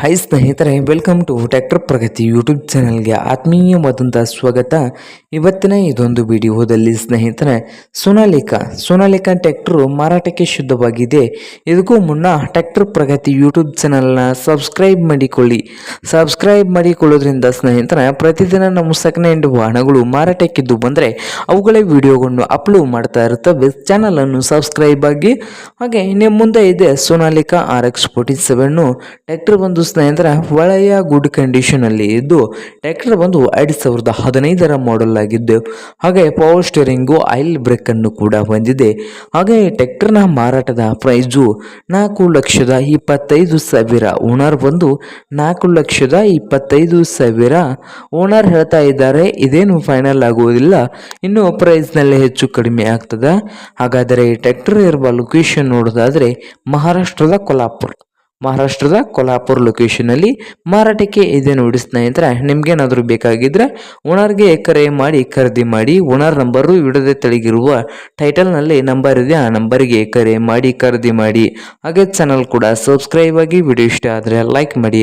Hi ಸ್ನೇಹಿತರೆ welcome to tractor Pragati YouTube ಚಾನಲ್ಗೆ ಆತ್ಮೀಯವಾದಂಥ ಸ್ವಾಗತ. ಇವತ್ತಿನ ಇದೊಂದು ವಿಡಿಯೋದಲ್ಲಿ ಸ್ನೇಹಿತರೆ, ಸೋನಾಲಿಕಾ. ಸೋನಾಲಿಕಾ ಟ್ಯಾಕ್ಟ್ರು ಮಾರಾಟಕ್ಕೆ ಶುದ್ಧವಾಗಿದೆ. ಇದಕ್ಕೂ ಮುನ್ನ ಟ್ಯಾಕ್ಟರ್ ಪ್ರಗತಿ ಯೂಟ್ಯೂಬ್ ಚಾನಲ್ನ ಸಬ್ಸ್ಕ್ರೈಬ್ ಮಾಡಿಕೊಳ್ಳಿ. ಸಬ್ಸ್ಕ್ರೈಬ್ ಮಾಡಿಕೊಳ್ಳೋದ್ರಿಂದ ಸ್ನೇಹಿತರೆ, ಪ್ರತಿದಿನ ನಮ್ಮ ಸೆಕೆಂಡ್ ವಾಹನಗಳು ಮಾರಾಟಕ್ಕಿದ್ದು ಬಂದರೆ ಅವುಗಳ ವಿಡಿಯೋಗಳನ್ನು ಅಪ್ಲೋಡ್ ಮಾಡ್ತಾ ಇರ್ತವೆ. ಚಾನಲನ್ನು ಸಬ್ಸ್ಕ್ರೈಬ್ ಆಗಿ. ಹಾಗೆ ನಿಮ್ಮ ಮುಂದೆ ಇದೆ Sonalika R X forty seven tractor ಬಂದು ಸ್ನೇಹಿತರ ಒಳ್ಳೆಯ ಗುಡ್ ಕಂಡೀಷನಲ್ಲಿ ಇದ್ದು, ಟ್ರ್ಯಾಕ್ಟರ್ ಬಂದು ಎರಡು ಸಾವಿರದ ಹದಿನೈದರ ಮಾಡೆಲ್ ಆಗಿದ್ದು, ಹಾಗೆ ಪವರ್ ಸ್ಟೇರಿಂಗು ಆಯಿಲ್ ಬ್ರೇಕ್ ಅನ್ನು ಕೂಡ ಹೊಂದಿದೆ. ಹಾಗೆ ಟ್ರ್ಯಾಕ್ಟರ್ನ ಮಾರಾಟದ ಪ್ರೈಸು ನಾಲ್ಕು ಲಕ್ಷದ ಇಪ್ಪತ್ತೈದು ಸಾವಿರ ಓನರ್ ಬಂದು, ನಾಲ್ಕು ಲಕ್ಷದ ಇಪ್ಪತ್ತೈದು ಸಾವಿರ ಓನರ್ ಹೇಳ್ತಾ ಇದ್ದಾರೆ. ಇದೇನು ಫೈನಲ್ ಆಗುವುದಿಲ್ಲ. ಇನ್ನು ಪ್ರೈಸ್ನಲ್ಲಿ ಹೆಚ್ಚು ಕಡಿಮೆ ಆಗ್ತದೆ. ಹಾಗಾದರೆ ಟ್ರ್ಯಾಕ್ಟರ್ ಇರುವ ಲೊಕೇಶನ್ ನೋಡೋದಾದರೆ ಮಹಾರಾಷ್ಟ್ರದ ಕೊಲ್ಹಾಪುರ. ಮಹಾರಾಷ್ಟ್ರದ ಕೊಲ್ಹಾಪುರ ಲೊಕೇಶನಲ್ಲಿ ಮಾರಾಟಕ್ಕೆ ಇದೆ ನೋಡಿ ಸ್ನೇಹಿತರೆ ನಿಮಗೇನಾದರೂ ಬೇಕಾಗಿದ್ದರೆ ಓನರ್ಗೆ ಕರೆ ಮಾಡಿ ಖರೀದಿ ಮಾಡಿ ಓನರ್ ನಂಬರು ವಿಡದೆ ತೆಳಗಿರುವ ಟೈಟಲ್ನಲ್ಲಿ ನಂಬರ್ ಇದೆ, ಆ ನಂಬರಿಗೆ ಕರೆ ಮಾಡಿ ಖರೀದಿ ಮಾಡಿ. ಹಾಗೆ ಚಾನಲ್ ಕೂಡ ಸಬ್ಸ್ಕ್ರೈಬ್ ಆಗಿ ವಿಡಿಯೋ ಇಷ್ಟ ಆದರೆ ಲೈಕ್ ಮಾಡಿ.